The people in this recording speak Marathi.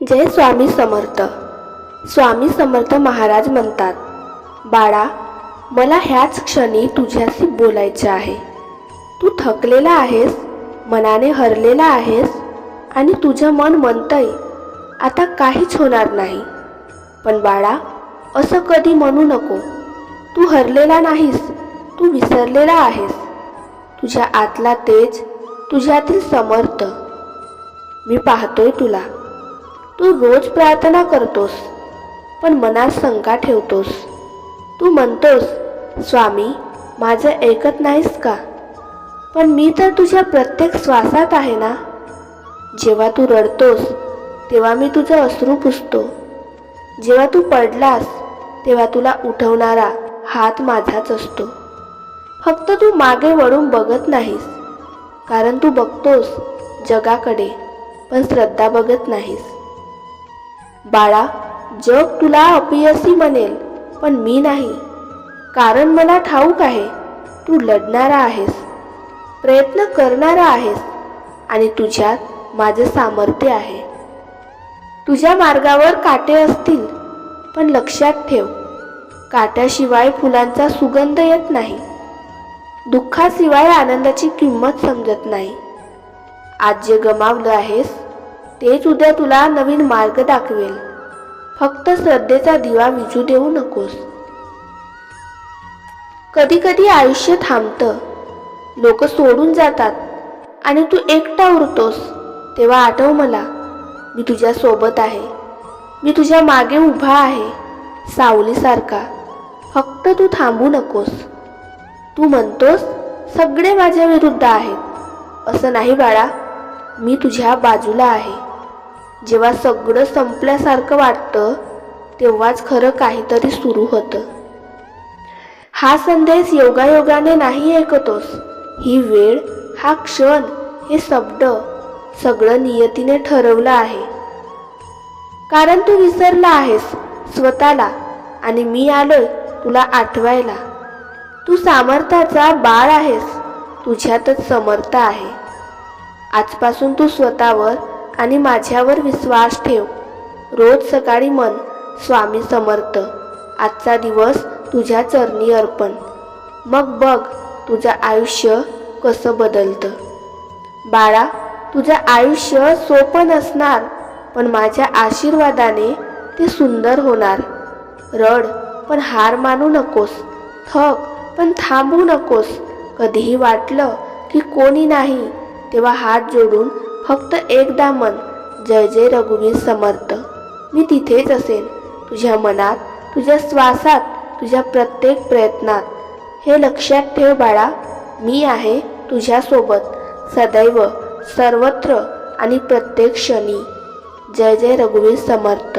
जय स्वामी समर्थ. स्वामी समर्थ महाराज म्हणतात बाळा मला ह्याच क्षणी तुझ्याशी बोलायचे आहे. तू थकलेला आहेस मनाने हरलेला आहेस आणि तुझं मन म्हणतंय आता काहीच होणार नाही. पण बाळा असं कधी म्हणू नको. तू हरलेला नाहीस तू विसरलेला आहेस. तुझ्या आतला तेज तुझ्यातील समर्थ. मी पाहतोय तुला. तू रोज प्रार्थना करतोस पण मनात शंका ठेवतोस. तू म्हणतोस स्वामी माझं ऐकत नाहीस का? पण मी तर तुझ्या प्रत्येक श्वासात आहे ना? जेव्हा तू रडतोस तेव्हा मी तुझं अश्रू पुसतो. जेव्हा तू पडलास तेव्हा तुला उठवणारा हात माझाच असतो. फक्त तू मागे वळून बघत नाहीस कारण तू बघतोस जगाकडे पण श्रद्धा बघत नाहीस. बाळा जग तुला अपयशी म्हणेल पण मी नाही. कारण मला ठाऊक आहे तू लढणारा आहेस प्रयत्न करणारा आहेस आणि तुझ्यात माझे सामर्थ्य आहे. तुझ्या मार्गावर काटे असतील पण लक्षात ठेव काट्याशिवाय फुलांचा सुगंध येत नाही. दुःखाशिवाय आनंदाची किंमत समजत नाही. आज जे गमावलं आहेस तेच उद्या तुला नवीन मार्ग दाखवेल. फक्त श्रद्धेचा दिवा विजू देऊ नकोस. कधी कधी आयुष्य थांबतं. लोक सोडून जातात. आणि तू एकटा उरतोस. तेव्हा आठव मला मी तुझ्या सोबत आहे. मी तुझ्या मागे उभा आहे. सावलीसारखा. फक्त तू थांबू नकोस. तू म्हणतोस सगळे माझ्या विरुद्ध आहेत. असं नाही बाळा मी तुझ्या बाजूला आहे. जेव्हा सगळं संपल्यासारखं वाटतं तेव्हाच खरं काहीतरी सुरू होतं. हा संदेश योगायोगाने नाही ऐकतोस. ही वेळ हा क्षण हे शब्द सगळं नियतीने ठरवलं आहे. कारण तू विसरला आहेस स्वतःला आणि मी आलोय तुला आठवायला. तू सामर्थ्याचा बाळ आहेस तुझ्यातच समर्थ आहे. आजपासून तू स्वतःवर आणि माझ्यावर विश्वास ठेव. रोज सकाळी मन स्वामी समर्थ आजचा दिवस तुझ्या चरणी अर्पण. मग बघ तुझं आयुष्य कसं बदलतं. बाळा तुझं आयुष्य सोपं नसणार पण माझ्या आशीर्वादाने ते सुंदर होणार. रड पण हार मानू नकोस. थक पण थांबू नकोस. कधीही वाटलं की कोणी नाही तेव्हा हात जोडून फक्त एकदा मन जय जय रघुवीर समर्थ. मी तिथेच असेन. तुझ्या मनात तुझ्या श्वासात तुझ्या प्रत्येक प्रयत्नात. हे लक्षात ठेव बाळा मी आहे तुझ्यासोबत. सदैव सर्वत्र आणि प्रत्येक क्षणी. जय जय रघुवीर समर्थ.